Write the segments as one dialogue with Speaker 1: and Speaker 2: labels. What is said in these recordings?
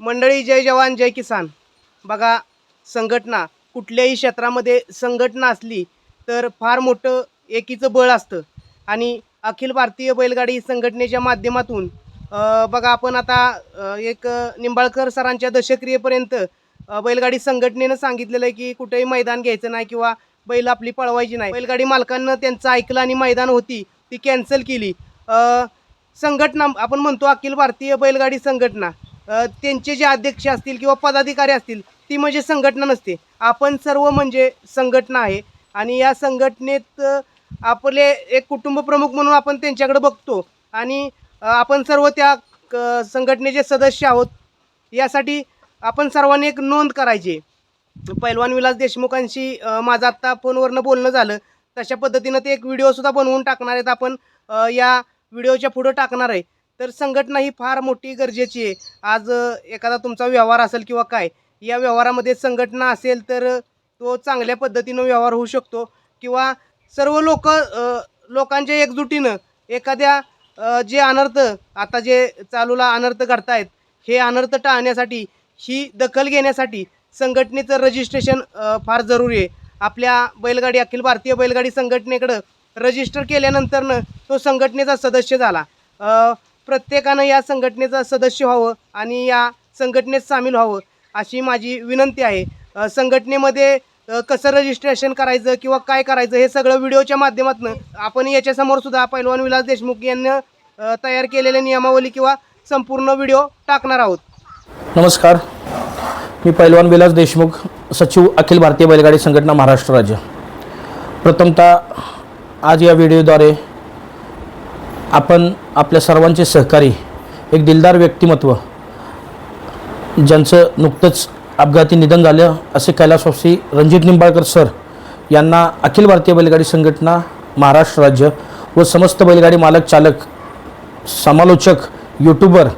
Speaker 1: मंडळी जय जवान जय किसान. बघा संघटना कुठल्याही क्षेत्रामध्ये संघटना असली तर फार मोठं एकीचं बळ असतं. आणि अखिल भारतीय बैलगाडी संघटनेच्या माध्यमातून बघा आपण आता एक निंबाळकर सरांच्या दशक्रियेपर्यंत बैलगाडी संघटनेनं सांगितलेलं आहे की कुठेही मैदान घ्यायचं नाही किंवा बैल आपली पळवायची नाही. बैलगाडी मालकांना त्यांचं ऐकलं आणि मैदान होती ती कॅन्सल केली. संघटना आपण म्हणतो अखिल भारतीय बैलगाडी संघटना त्यांचे जे अध्यक्ष असतील किंवा पदाधिकारी असतील ती म्हणजे संघटना नसते. आपण सर्व म्हणजे संघटना आहे. आणि या संघटनेत आपले एक कुटुंब प्रमुख म्हणून आपण त्यांच्याकडे बघतो. आणि आपण सर्व त्या क- संघटनेचे सदस्य आहोत. यासाठी आपण सर्वांनी एक नोंद करायची. पैलवान विलास देशमुखांशी माझं आत्ता फोनवरनं बोलणं झालं. तशा पद्धतीनं ते एक व्हिडिओसुद्धा बनवून टाकणार आहेत आपण. या व्हिडिओच्या पुढं टाकणार आहे. तर संघटना ही फार मोठी गरजेची आहे. आज एखादा तुमचा व्यवहार असेल किंवा काय या व्यवहारामध्ये संघटना असेल तर तो चांगल्या पद्धतीनं व्यवहार होऊ शकतो. किंवा सर्व लोक लोकांच्या एकजुटीनं एखाद्या जे अनर्थ आता जे चालूला अनर्थ घडतायत हे अनर्थ टाळण्यासाठी ही दखल घेण्यासाठी संघटनेचं रजिस्ट्रेशन फार जरुरी आहे. आपल्या बैलगाडी अखिल भारतीय बैलगाडी संघटनेकडं रजिस्टर केल्यानंतरनं तो संघटनेचा सदस्य झाला. प्रत्येकानं या संघटनेचं सदस्य व्हावं आणि या संघटनेत सामील व्हावं अशी माझी विनंती आहे. संघटनेमध्ये कसं रजिस्ट्रेशन करायचं किंवा काय करायचं हे सगळं व्हिडिओच्या माध्यमातून आपण याच्यासमोर सुद्धा पैलवान विलास देशमुख यांनी तयार केलेल्या नियमावली किंवा संपूर्ण व्हिडिओ टाकणार आहोत.
Speaker 2: नमस्कार. मी पैलवान विलास देशमुख सचिव अखिल भारतीय बैलगाडी संघटना महाराष्ट्र राज्य. प्रथमतः आज या व्हिडिओद्वारे आपण आपल्या सर्वांचे सहकारी एक दिलदार व्यक्तिमत्व ज्यांचं नुकतंच अपघाती निधन झालं असे कैलासवासी रणजित निंबाळकर सर यांना अखिल भारतीय बैलगाडी संघटना महाराष्ट्र राज्य व समस्त बैलगाडी मालक चालक समालोचक यूट्यूबर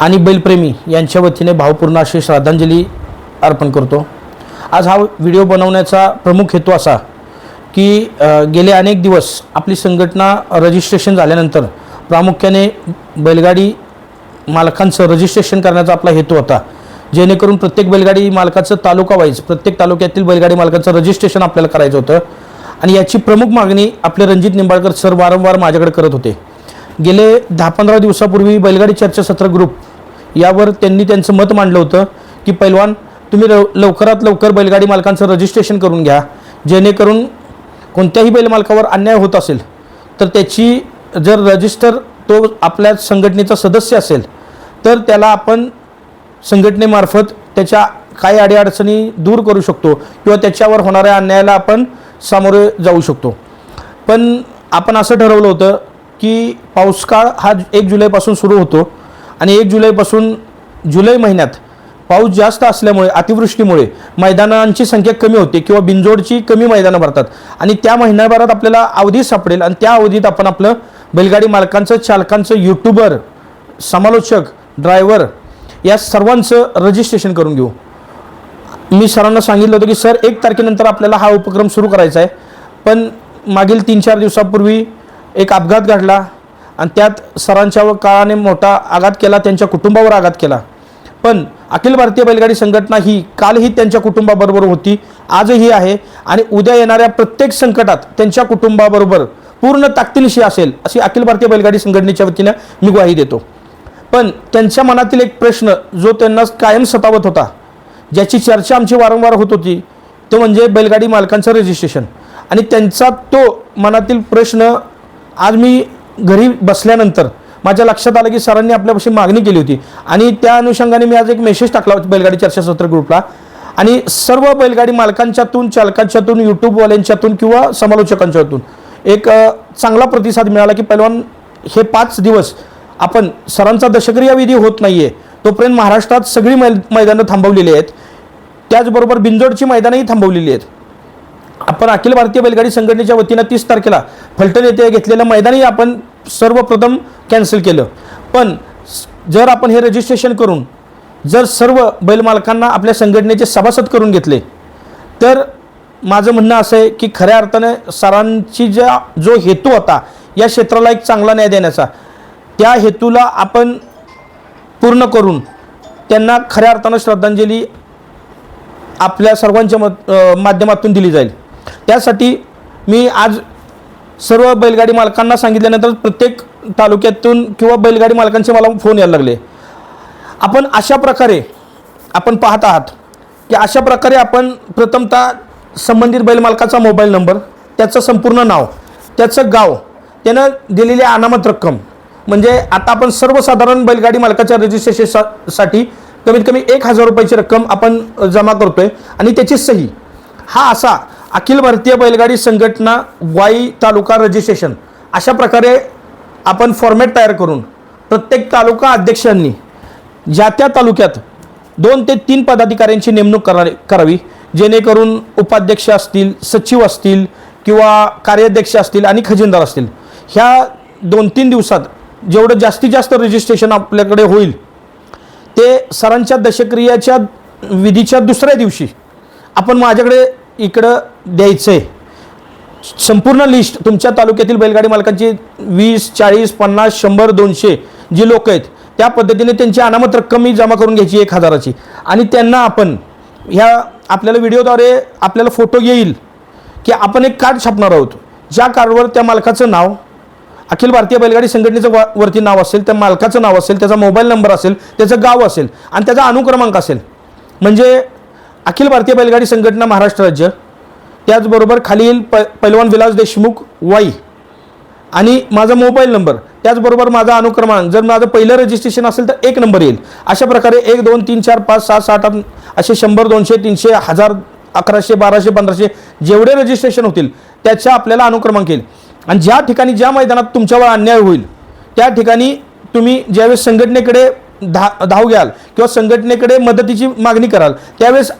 Speaker 2: आणि बैलप्रेमी यांच्या वतीने भावपूर्ण अशी श्रद्धांजली अर्पण करतो. आज हा व्हिडिओ बनवण्याचा प्रमुख हेतू असा की गेले अनेक दिवस आपली संघटना रजिस्ट्रेशन झाल्यानंतर प्रामुख्याने बैलगाडी मालकांचं रजिस्ट्रेशन करण्याचा आपला हेतू होता. जेणेकरून प्रत्येक बैलगाडी मालकाचं तालुका वाईज प्रत्येक तालुक्यातील बैलगाडी मालकाचं रजिस्ट्रेशन आपल्याला करायचं होतं. आणि याची प्रमुख मागणी आपले रणजित निंबाळकर सर वारंवार माझ्याकडे करत होते. गेले दहा पंधरा दिवसापूर्वी बैलगाडी चर्चासत्र ग्रुप यावर त्यांनी त्यांचं मत मांडलं होतं की पैलवान तुम्ही लव लवकरात लवकर बैलगाडी मालकांचं रजिस्ट्रेशन करून घ्या. जेणेकरून कोणत्याही बैलमालकावर अन्याय होत असेल तर त्याची जर रजिस्टर तो आपल्या संघटनेचा सदस्य असेल तर त्याला आपण संघटनेमार्फत त्याच्या काही अडीअडचणी दूर करू शकतो किंवा त्याच्यावर होणाऱ्या अन्यायाला आपण सामोरे जाऊ शकतो. पण आपण असं ठरवलं होतं की पाऊसकाळ हा एक जुलैपासून सुरू होतो आणि एक जुलैपासून जुलै महिन्यात पाऊस जास्त असल्यामुळे अतिवृष्टीमुळे मैदानांची संख्या कमी होते किंवा बिनजोडची कमी मैदानं भरतात. आणि त्या महिन्याभरात आपल्याला अवधी सापडेल आणि त्या अवधीत आपण आपलं बैलगाडी मालकांचं चालकांचं यूट्यूबर समालोचक ड्रायव्हर या सर्वांचं रजिस्ट्रेशन करून घेऊ. मी सरांना सांगितलं होतं की सर एक तारखेनंतर आपल्याला हा उपक्रम सुरू करायचा आहे. पण मागील तीन चार दिवसापूर्वी एक अपघात घडला आणि त्यात सरांच्या व काळाने मोठा आघात केला त्यांच्या कुटुंबावर आघात केला. पण अखिल भारतीय बैलगाडी संघटना ही कालही त्यांच्या कुटुंबाबरोबर होती आजही आहे आणि उद्या येणाऱ्या प्रत्येक संकटात त्यांच्या कुटुंबाबरोबर पूर्ण ताकदीनिशी असेल अशी अखिल भारतीय बैलगाडी संघटनेच्या वतीनं मी ग्वाही देतो. पण त्यांच्या मनातील एक प्रश्न जो त्यांना कायम सतावत होता ज्याची चर्चा आमची वारंवार होत होती तो म्हणजे बैलगाडी मालकांचं रजिस्ट्रेशन आणि त्यांचा तो मनातील प्रश्न आज मी घरी बसल्यानंतर माझ्या लक्षात आलं की सरांनी आपल्यापाशी मागणी केली होती. आणि त्या अनुषंगाने मी आज एक मेसेज टाकला होता बैलगाडी चर्चासत्र ग्रुपला आणि सर्व बैलगाडी मालकांच्यातून चालकांच्यातून यूट्यूबवाल्यांच्यातून किंवा समालोचकांच्यातून एक चांगला प्रतिसाद मिळाला की पैलवान हे पाच दिवस आपण सरांचा दशक्रिया विधी होत नाही आहे तोपर्यंत महाराष्ट्रात सगळी मै मैदानं थांबवलेली आहेत. त्याचबरोबर बिंजोडची मैदानंही थांबवलेली आहेत. आपण अखिल भारतीय बैलगाडी संघटनेच्या वतीनं तीस तारखेला फलटण येथे घेतलेलं मैदानही आपण सर्वप्रथम कॅन्सल केलं. पण जर आपण हे रजिस्ट्रेशन करून जर सर्व बैलमालकांना आपल्या संघटनेचे सभासद करून घेतले तर माझं म्हणणं असं आहे की खऱ्या अर्थाने सरांची ज्या जो हेतू होता या क्षेत्राला एक चांगला न्याय देण्याचा त्या हेतूला आपण पूर्ण करून त्यांना खऱ्या अर्थानं श्रद्धांजली आपल्या सर्वांच्या मत माध्यमातून दिली जाईल. त्यासाठी मी आज सर्व बैलगाडी मालकांना सांगितल्यानंतर प्रत्येक तालुक्यातून किंवा बैलगाडी मालकांचे मला फोन यायला लागले. आपण अशा प्रकारे आपण पाहत आहात की अशा प्रकारे आपण प्रथमतः संबंधित बैल मालकाचा मोबाईल नंबर त्याचं संपूर्ण नाव त्याचं गाव त्यानं दिलेली अनामत रक्कम म्हणजे आता आपण सर्वसाधारण बैलगाडी मालकाच्या रजिस्ट्रेशनसाठी कमीत कमी एक हजार रुपयाची रक्कम आपण जमा करतोय आणि त्याची सही. हा असा अखिल भारतीय बैलगाडी संघटना वाई तालुका रजिस्ट्रेशन. अशा प्रकारे आपण फॉर्मॅट तयार करून प्रत्येक तालुका अध्यक्षांनी ज्या त्या तालुक्यात दोन ते तीन पदाधिकाऱ्यांची नेमणूक करा करावी जेणेकरून उपाध्यक्ष असतील सचिव असतील किंवा कार्याध्यक्ष असतील आणि खजिनदार असतील. ह्या दोन तीन दिवसात जेवढं जास्तीत जास्त रजिस्ट्रेशन आपल्याकडे होईल ते सरांच्या दशक्रियाच्या विधीच्या दुसऱ्या दिवशी आपण माझ्याकडे इकडं द्यायचं आहे संपूर्ण लिस्ट तुमच्या तालुक्यातील बैलगाडी मालकांची वीस चाळीस पन्नास शंभर दोनशे जी लोक आहेत त्या पद्धतीने त्यांची अनामत रक्कम मी जमा करून घ्यायची एक हजाराची. आणि त्यांना आपण ह्या आपल्याला व्हिडिओद्वारे आपल्याला फोटो येईल की आपण एक कार्ड छापणार आहोत. ज्या कार्डवर त्या मालकाचं नाव अखिल भारतीय बैलगाडी संघटनेचं वा वरती नाव असेल त्या मालकाचं नाव असेल त्याचा मोबाईल नंबर असेल त्याचं गाव असेल आणि त्याचा अनुक्रमांक असेल. म्हणजे अखिल भारतीय बैलगाडी संघटना महाराष्ट्र राज्य. त्याचबरोबर खालील प पैलवान विलास देशमुख वाई. आणि माझा मोबाईल नंबर त्याचबरोबर माझा अनुक्रमांक जर माझं पहिलं रजिस्ट्रेशन असेल तर एक नंबर येईल. अशा प्रकारे एक दोन तीन चार पाच सहा सात आठ असे शंभर दोनशे तीनशे हजार अकराशे बाराशे पंधराशे जेवढे रजिस्ट्रेशन होतील त्याच्या आपल्याला अनुक्रमांक येईल. आणि ज्या ठिकाणी ज्या मैदानात तुमच्यावर अन्याय होईल त्या ठिकाणी तुम्ही ज्यावेळेस संघटनेकडे धा धाव घ्याल किंवा संघटनेकडे मदतीची मागणी कराल त्यावेळेस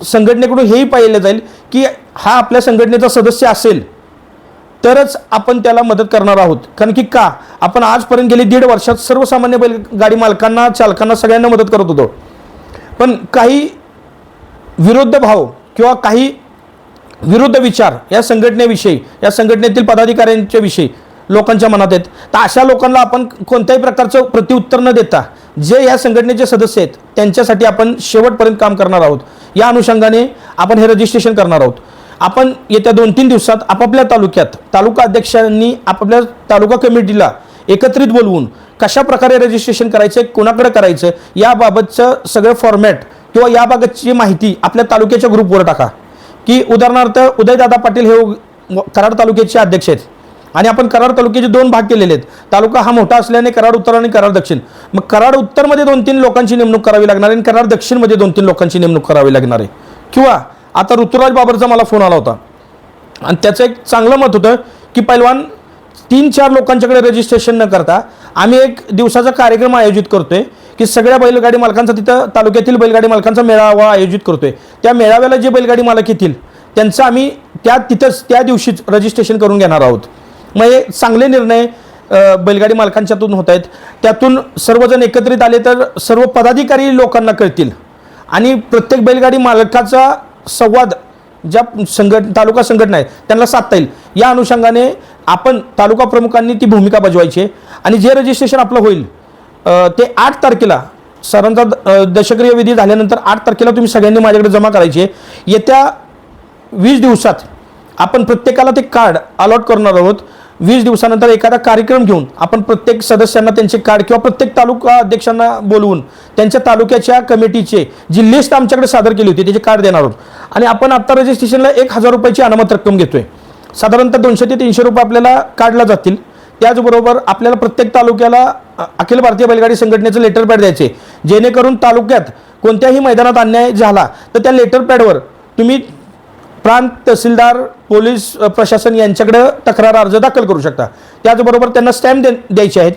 Speaker 2: संघटनेकडून हेही पाहिलं जाईल की हा आपल्या संघटनेचा सदस्य असेल तरच आपण त्याला मदत करणार आहोत. कारण की का? आपण आजपर्यंत गेली दीड वर्षात सर्वसामान्य बैल गाडी मालकांना चालकांना सगळ्यांना मदत करत होतो. पण काही विरुद्ध भाव किंवा काही विरुद्ध विचार या संघटनेविषयी या संघटनेतील पदाधिकाऱ्यांच्या विषयी लोकांच्या मनात आहेत. तर अशा लोकांना आपण कोणत्याही प्रकारचं प्रत्युत्तर न देता जे या संघटनेचे सदस्य आहेत त्यांच्यासाठी आपण शेवटपर्यंत काम करणार आहोत. या अनुषंगाने आपण हे रजिस्ट्रेशन करणार आहोत. आपण येत्या दोन तीन दिवसात आपापल्या तालुक्यात तालुका अध्यक्षांनी आपापल्या तालुका कमिटीला एकत्रित बोलवून कशा प्रकारे रजिस्ट्रेशन करायचं कोणाकडे करायचं याबाबतचं सगळं फॉर्मॅट किंवा याबाबतची माहिती आपल्या तालुक्याच्या ग्रुपवर टाका. की उदाहरणार्थ उदयदादा पाटील हे कराड तालुक्याचे अध्यक्ष आहेत. आणि आपण कराड तालुक्याचे दोन भाग केलेले आहेत तालुका हा मोठा असल्याने कराड उत्तर आणि कराड दक्षिण. मग कराड उत्तरमध्ये दोन तीन लोकांची नेमणूक करावी लागणार आहे आणि कराड दक्षिणमध्ये दोन तीन लोकांची नेमणूक करावी लागणार आहे. किंवा आता ऋतुराज बाबरचा मला फोन आला होता. आणि त्याचं एक चांगलं मत होतं की पैलवान तीन चार लोकांच्याकडे रजिस्ट्रेशन न करता आम्ही एक दिवसाचा कार्यक्रम आयोजित करतोय की सगळ्या बैलगाडी मालकांचा तिथं तालुक्यातील बैलगाडी मालकांचा मेळावा आयोजित करतोय. त्या मेळाव्याला जे बैलगाडी मालक येतील त्यांचं आम्ही त्या तिथंच त्या दिवशीच रजिस्ट्रेशन करून घेणार आहोत. मग हे चांगले निर्णय बैलगाडी मालकांच्यातून होत आहेत त्यातून सर्वजण एकत्रित आले तर सर्व पदाधिकारी लोकांना कळतील. आणि प्रत्येक बैलगाडी मालकाचा संवाद ज्या संघट तालुका संघटना आहेत त्यांना साधता येईल. या अनुषंगाने आपण तालुका प्रमुखांनी ती भूमिका बजवायची आहे. आणि जे रजिस्ट्रेशन आपलं होईल ते आठ तारखेला सरांचा द- दशक्रिय विधी झाल्यानंतर आठ तारखेला तुम्ही सगळ्यांनी माझ्याकडे जमा करायची आहे. येत्या वीस दिवसात आपण प्रत्येकाला ते कार्ड अलॉट करणार आहोत. वीस दिवसानंतर एखादा कार्यक्रम घेऊन आपण प्रत्येक सदस्यांना त्यांचे कार्ड किंवा प्रत्येक तालुका अध्यक्षांना बोलवून त्यांच्या तालुक्याच्या कमिटीचे जी लिस्ट आमच्याकडे सादर केली होती त्याचे कार्ड देणार आहोत. आणि आपण आत्ता रजिस्ट्रेशनला एक हजार रुपयाची अनामत रक्कम घेतोय. साधारणतः दोनशे ते तीनशे रुपये आपल्याला काढला जातील. त्याचबरोबर आपल्याला प्रत्येक तालुक्याला अखिल भारतीय बैलगाडी संघटनेचं लेटर पॅड द्यायचे जेणेकरून तालुक्यात कोणत्याही मैदानात अन्याय झाला तर त्या लेटर पॅडवर तुम्ही प्रांत तहसीलदार पोलीस प्रशासन यांच्याकडे तक्रार अर्ज दाखल करू शकता. त्याचबरोबर त्यांना स्टॅम्प दे द्यायचे आहेत.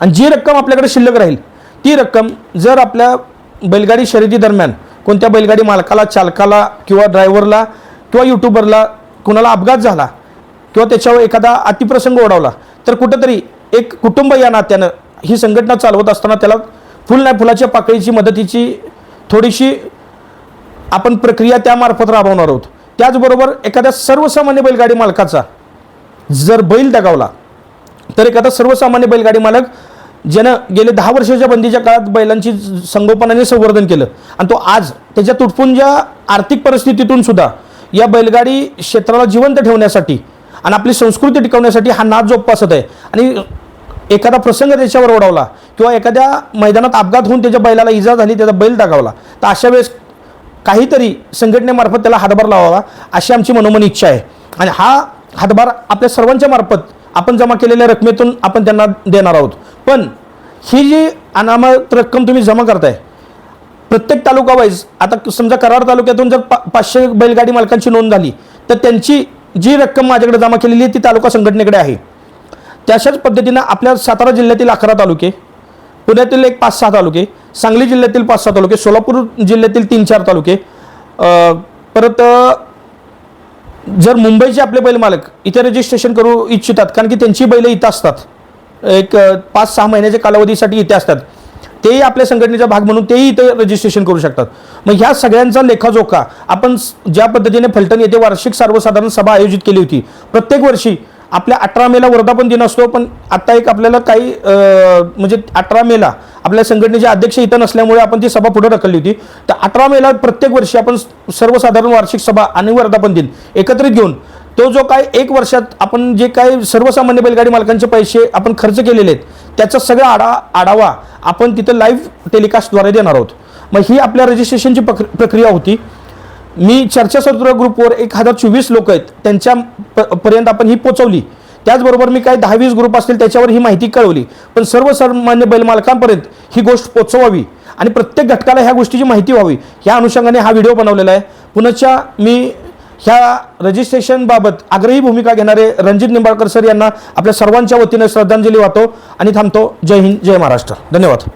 Speaker 2: आणि जी रक्कम आपल्याकडे शिल्लक राहील ती रक्कम जर आपल्या बैलगाडी शर्यती दरम्यान कोणत्या बैलगाडी मालकाला चालकाला किंवा ड्रायव्हरला किंवा यूट्यूबरला कोणाला अपघात झाला किंवा त्याच्यावर एखादा अतिप्रसंग ओढावला तर कुठंतरी एक कुटुंब या नात्यानं ही संघटना चालवत असताना त्याला फुल नाही फुलाच्या पाकळीची मदतीची थोडीशी आपण प्रक्रिया त्यामार्फत राबवणार आहोत. त्याचबरोबर एखाद्या सर्वसामान्य बैलगाडी मालकाचा जर बैल दगावला तर एखादा सर्वसामान्य बैलगाडी मालक ज्यानं गेले दहा वर्षाच्या बंदीच्या काळात बैलांची संगोपनाने संवर्धन केलं आणि तो आज त्याच्या तुटपुंज्या आर्थिक परिस्थितीतून सुद्धा या बैलगाडी क्षेत्राला जिवंत ठेवण्यासाठी आणि आपली संस्कृती टिकवण्यासाठी हा नाद जोपासत आहे आणि एखादा प्रसंग त्याच्यावर ओढावला किंवा एखाद्या मैदानात अपघात होऊन त्याच्या बैलाला इजा झाली त्याचा बैल दागावला तर अशा वेळेस काहीतरी संघटनेमार्फत त्याला हातभार लावावा अशी आमची मनोमन इच्छा आहे. आणि हा हातभार आपल्या सर्वांच्या मार्फत आपण जमा केलेल्या रकमेतून आपण त्यांना देणार आहोत. पण ही जी अनामत रक्कम तुम्ही जमा करताय प्रत्येक तालुका वाईज आता समजा कराड तालुक्यातून जर पा पाचशे बैलगाडी मालकांची नोंद झाली तर त्यांची जी रक्कम माझ्याकडे जमा केलेली आहे ती तालुका संघटनेकडे आहे. तशाच पद्धतीनं आपल्या सातारा जिल्ह्यातील अकरा तालुके पुण्यातील एक पाच सहा तालुके सांगली जिल्ह्यातील पाच सहा तालुके सोलापूर जिल्ह्यातील तीन चार तालुके. परत जर मुंबईचे आपले बैल मालक इथे रजिस्ट्रेशन करू इच्छितात कारण की त्यांची बैलं इथं असतात. एक पाच सहा महिन्याच्या कालावधीसाठी इथे असतात. तेही आपल्या संघटनेचा भाग म्हणून तेही इथे रजिस्ट्रेशन करू शकतात. मग ह्या सगळ्यांचा लेखाजोखा आपण ज्या पद्धतीने फलटण येथे वार्षिक सर्वसाधारण सभा आयोजित केली होती प्रत्येक वर्षी आपल्या अठरा मेला वर्धापन दिन असतो पण आता एक आपल्याला काही म्हणजे अठरा मेला आपल्या संघटनेचे अध्यक्ष इथं नसल्यामुळे आपण ती सभा पुढे ढकलली होती. तर अठरा मेला प्रत्येक वर्षी आपण सर्वसाधारण वार्षिक सभा आणि वर्धापन दिन एकत्रित घेऊन तो जो काय एक वर्षात आपण जे काय सर्वसामान्य बैलगाडी मालकांचे पैसे आपण खर्च केलेले आहेत त्याचा सगळा आढा आढावा आपण तिथं लाईव्ह टेलिकास्टद्वारे देणार आहोत. मग ही आपल्या रजिस्ट्रेशनची प्रक्रिया होती. मी चर्चासत्र ग्रुपवर एक हजार चोवीस लोक आहेत त्यांच्या प- पर्यंत आपण ही पोचवली. त्याचबरोबर मी काही दहा वीस ग्रुप असतील त्याच्यावर ही माहिती कळवली. पण सर्वसामान्य बैलमालकांपर्यंत ही गोष्ट पोचवावी आणि प्रत्येक घटकाला ह्या गोष्टीची माहिती व्हावी ह्या अनुषंगाने हा व्हिडिओ बनवलेला आहे. पुनश्च्या मी ह्या रजिस्ट्रेशनबाबत आग्रही भूमिका घेणारे रणजित निंबाळकर सर यांना आपल्या सर्वांच्या वतीने श्रद्धांजली वाहतो आणि थांबतो. जय हिंद जय महाराष्ट्र. धन्यवाद.